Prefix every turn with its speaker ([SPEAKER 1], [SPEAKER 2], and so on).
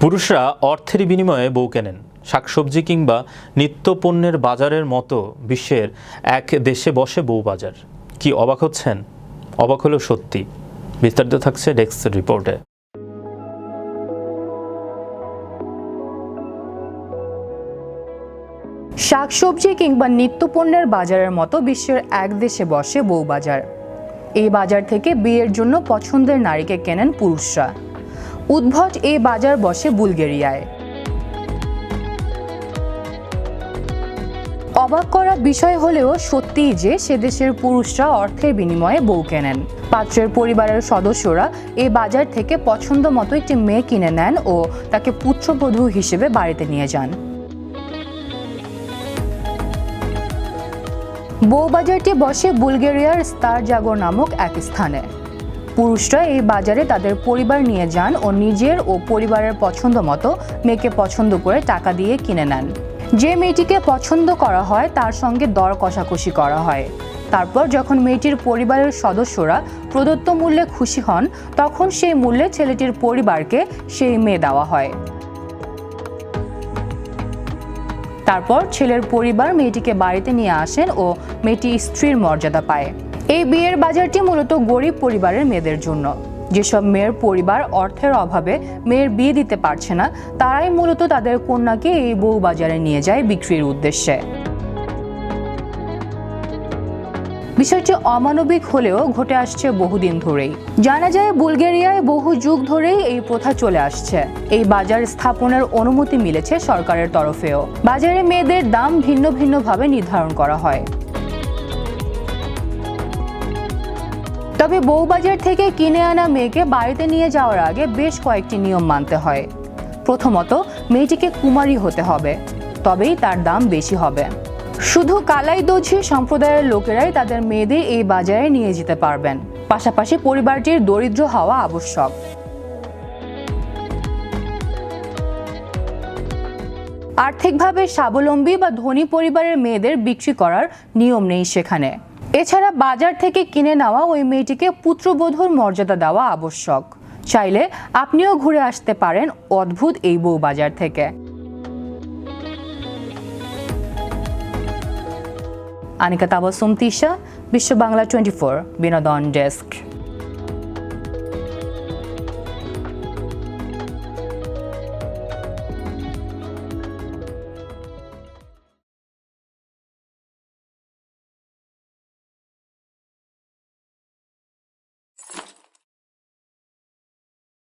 [SPEAKER 1] পুরুষরা অর্থের বিনিময়ে বউ কেনেন। শাকসবজি কিংবা নিত্যপণ্যের বাজারের মতো বিশ্বের এক দেশে বসে বউ বাজার। কি অবাক হচ্ছেন? অবাক হলেও সত্যি। বিস্তারিত থাকছে ডেস্ক রিপোর্টে।
[SPEAKER 2] শাকসবজি কিংবা নিত্যপণ্যের বাজারের মতো বিশ্বের এক দেশে বসে বউ বাজার। এই বাজার থেকে বিয়ের জন্য পছন্দের নারীকে কেনেন পুরুষরা। উদ্ভট এই বাজার বসে বুলগেরিয়ায়। অবাক করা বিষয় হলেও সত্যিই যে সে দেশের পুরুষরা অর্থের বিনিময়ে বউ কেনেন। পাত্রের পরিবারের সদস্যরা এ বাজার থেকে পছন্দ মতো একটি মেয়ে কিনে নেন ও তাকে পুত্রবধূ হিসেবে বাড়িতে নিয়ে যান। বউবাজারটি বসে বুলগেরিয়ার স্তারজাগর নামক এক স্থানে। পুরুষরা এই বাজারে তাদের পরিবার নিয়ে যান ও নিজের ও পরিবারের পছন্দ মতো মেয়েকে পছন্দ করে টাকা দিয়ে কিনে নেন। যে মেয়েটিকে পছন্দ করা হয়, তার সঙ্গে দর কষাকষি করা হয়। তারপর যখন মেয়েটির পরিবারের সদস্যরা প্রদত্ত মূল্যে খুশি হন, তখন সেই মূল্যে ছেলেটির পরিবারকে সেই মেয়ে দেওয়া হয়। তারপর ছেলের পরিবার মেয়েটিকে বাড়িতে নিয়ে আসেন ও মেয়েটি স্ত্রীর মর্যাদা পায়। এই বিয়ের বাজারটি মূলত গরিব পরিবারের মেয়েদের জন্য। যেসব মেয়ের পরিবার অর্থের অভাবে মেয়ের বিয়ে দিতে পারছে না, তারাই মূলত তাদের কন্যাকে এই বউ বাজারে নিয়ে যায় বিক্রির উদ্দেশ্যে। বিষয়টি অমানবিক হলেও ঘটে আসছে বহুদিন ধরেই। জানা যায়, বুলগেরিয়ায় বহু যুগ ধরেই এই প্রথা চলে আসছে। এই বাজার স্থাপনের অনুমতি মিলেছে সরকারের তরফেও। বাজারে মেয়েদের দাম ভিন্ন ভিন্নভাবে নির্ধারণ করা হয়। তবে বউবাজার থেকে কিনে আনা মেয়েকে বাড়িতে নিয়ে যাওয়ার আগে বেশ কয়েকটি নিয়ম মানতে হয়। প্রথমত, মেয়েটিকে কুমারী হতে হবে, তবেই তার দাম বেশি হবে। শুধু কালাই দোঝি সম্প্রদায়ের লোকেরাই তাদের মেয়েদের এই বাজারে নিয়ে যেতে পারবেন, পাশাপাশি পরিবারটির দরিদ্র হওয়া আবশ্যক। আর্থিকভাবে স্বাবলম্বী বা ধনী পরিবারের মেয়েদের বিক্রি করার নিয়ম নেই সেখানে। এছাড়া বাজার থেকে কিনে নেওয়া ওই মেয়েটিকে পুত্রবধূর মর্যাদা দেওয়া আবশ্যক। চাইলে আপনিও ঘুরে আসতে পারেন অদ্ভুত এই বউ বাজার থেকে। আনিকা তাবাসুম তিশা, বিশ্ব বাংলা টোয়েন্টি ফোর, বিনোদন ডেস্ক।